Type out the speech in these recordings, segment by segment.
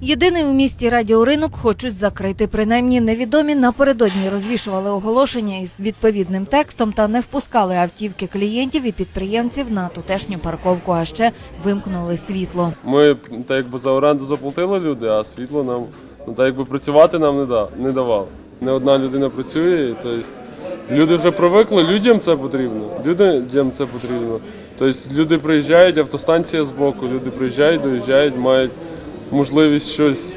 Єдиний у місті радіоринок хочуть закрити. Принаймні невідомі напередодні розвішували оголошення із відповідним текстом та не впускали автівки клієнтів і підприємців на тутешню парковку, а ще вимкнули світло. Ми так якби за оренду заплатили люди, а світло нам ну, так якби працювати нам не, да, не давали. Не одна людина працює, тобто люди вже привикли, людям це потрібно. Людям це потрібно. Тобто люди приїжджають, автостанція збоку, люди приїжджають, доїжджають, мають можливість щось,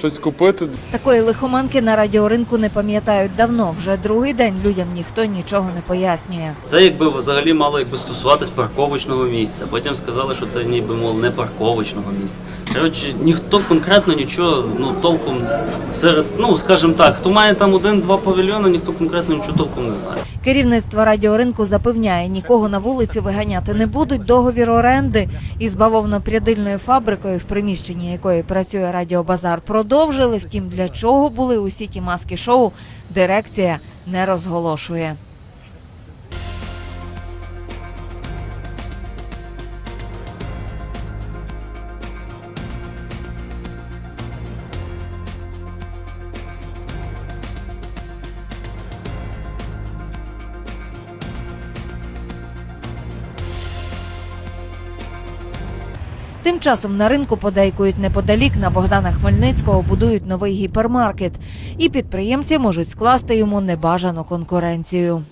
щось купити. Такої лихоманки на радіоринку не пам'ятають давно. Вже другий день людям ніхто нічого не пояснює. Це якби взагалі мало якби стосуватись парковочного місця. Потім сказали, що це ніби мов не парковочного місця. Коротше, ніхто конкретно нічого ну толком серед, ну скажімо так, хто має там один-два павільйони, ніхто конкретно нічого толком не знає. Керівництво радіоринку запевняє, нікого на вулицю виганяти не будуть. Договір оренди із бавовно-прядильною фабрикою, в приміщенні якої працює радіобазар, продовжили. Втім, для чого були усі ті маски шоу, дирекція не розголошує. Тим часом на ринку подейкують неподалік на Богдана Хмельницького будують новий гіпермаркет, і підприємці можуть скласти йому небажану конкуренцію.